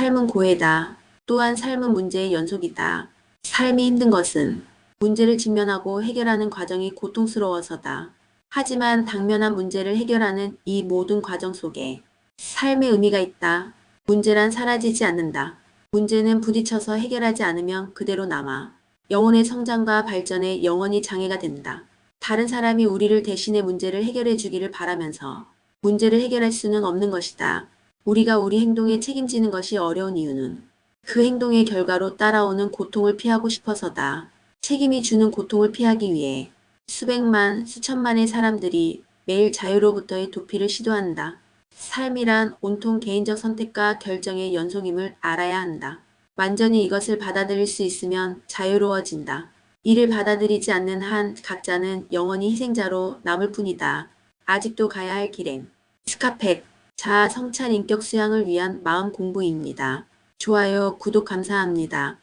삶은 고해다. 또한 삶은 문제의 연속이다. 삶이 힘든 것은 문제를 직면하고 해결하는 과정이 고통스러워서다. 하지만 당면한 문제를 해결하는 이 모든 과정 속에 삶의 의미가 있다. 문제란 사라지지 않는다. 문제는 부딪혀서 해결하지 않으면 그대로 남아 영혼의 성장과 발전에 영원히 장애가 된다. 다른 사람이 우리를 대신해 문제를 해결해 주기를 바라면서 문제를 해결할 수는 없는 것이다. 우리가 우리 행동에 책임지는 것이 어려운 이유는 그 행동의 결과로 따라오는 고통을 피하고 싶어서다. 책임이 주는 고통을 피하기 위해 수백만, 수천만의 사람들이 매일 자유로부터의 도피를 시도한다. 삶이란 온통 개인적 선택과 결정의 연속임을 알아야 한다. 완전히 이것을 받아들일 수 있으면 자유로워진다. 이를 받아들이지 않는 한 각자는 영원히 희생자로 남을 뿐이다. 아직도 가야 할 길엔 스카펙, 자아 성찰 인격 수양을 위한 마음 공부입니다. 좋아요, 구독 감사합니다.